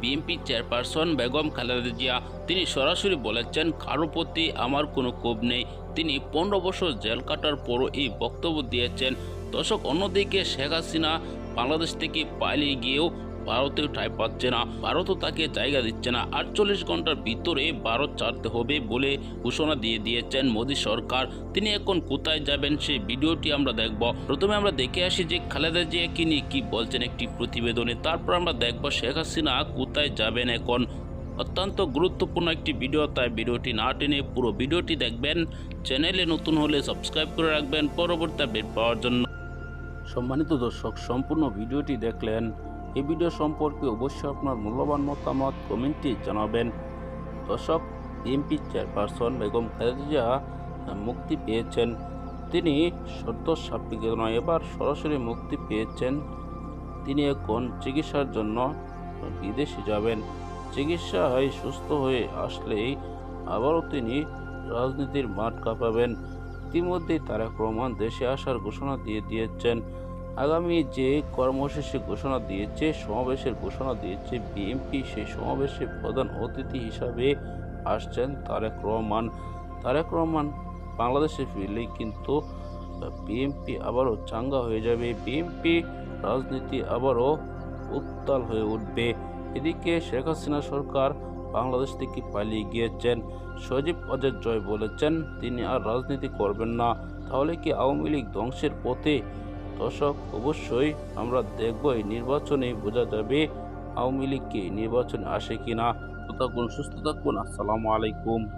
BNP chairperson Begum Khaleda Zia. তিনি সরাসরি বলেছেন, কারও প্রতি আমার কোনো ক্ষোভ নেই। তিনি পনেরো বছর জেল কাটার পরও এই বক্তব্য দিয়েছেন। দর্শক, অন্যদিকে শেখ হাসিনা বাংলাদেশ থেকে পালিয়ে গিয়েও ভারতেও ঠাঁই পাচ্ছে না ভারতও তাকে জায়গা দিচ্ছে না। আটচল্লিশ ঘণ্টার ভিতরে ভারত ছাড়তে হবে বলে ঘোষণা দিয়ে দিয়েছেন মোদী সরকার। তিনি এখন কোথায় যাবেন সেই ভিডিওটি আমরা দেখব। প্রথমে আমরা দেখে আসি যে খালেদা জিয়াকে নিয়ে কি বলছেন একটি প্রতিবেদনে। তারপর আমরা দেখব শেখ হাসিনা কোথায় যাবেন এখন। অত্যন্ত গুরুত্বপূর্ণ একটি ভিডিও, তাই ভিডিওটি না টেনে পুরো ভিডিওটি দেখবেন। চ্যানেলে নতুন হলে সাবস্ক্রাইব করে রাখবেন। পরবর্তী আপডেট পাওয়ার জন্য। সম্মানিত দর্শক, সম্পূর্ণ ভিডিওটি দেখলেন এই ভিডিও সম্পর্কে অবশ্যই আপনার মূল্যবান মতামত কমেন্টে জানাবেন। দর্শক বিএনপি চেয়ারপারসন বেগম খালেদা মুক্তি পেয়েছেন। তিনি শর্ত সাপেক্ষে নয়, এবার সরাসরি মুক্তি পেয়েছেন। তিনি এখন চিকিৎসার জন্য বিদেশে যাবেন। চিকিৎসায় সুস্থ হয়ে আসলেই আবারও তিনি রাজনীতির মাঠ কাঁপাবেন। ইতিমধ্যেই তারা রহমান দেশে আসার ঘোষণা দিয়ে দিয়েছেন। আগামী যে কর্মসূচি ঘোষণা দিয়েছে, সমাবেশের ঘোষণা দিয়েছে বিএনপি সেই সমাবেশে প্রধান অতিথি হিসাবে আসছেন তারেক রহমান। তারেক রহমান বাংলাদেশে ফিরলেই কিন্তু বিএনপি আবারও চাঙ্গা হয়ে যাবে। বিএনপি রাজনীতি আবারও উত্তাল হয়ে উঠবে। এদিকে শেখ হাসিনা সরকার বাংলাদেশ থেকে পালিয়ে গিয়েছেন। সজীব অজয় জয় বলেছেন, তিনি আর রাজনীতি করবেন না। তাহলে কি আওয়ামী লীগ ধ্বংসের পথে দর্শক, অবশ্যই আমরা দেখব এই নির্বাচনে বোঝা যাবে আওয়ামী লীগকে নির্বাচনে আসে কিনা। তো থাকুন সুস্থ থাকুন। আসসালামু আলাইকুম।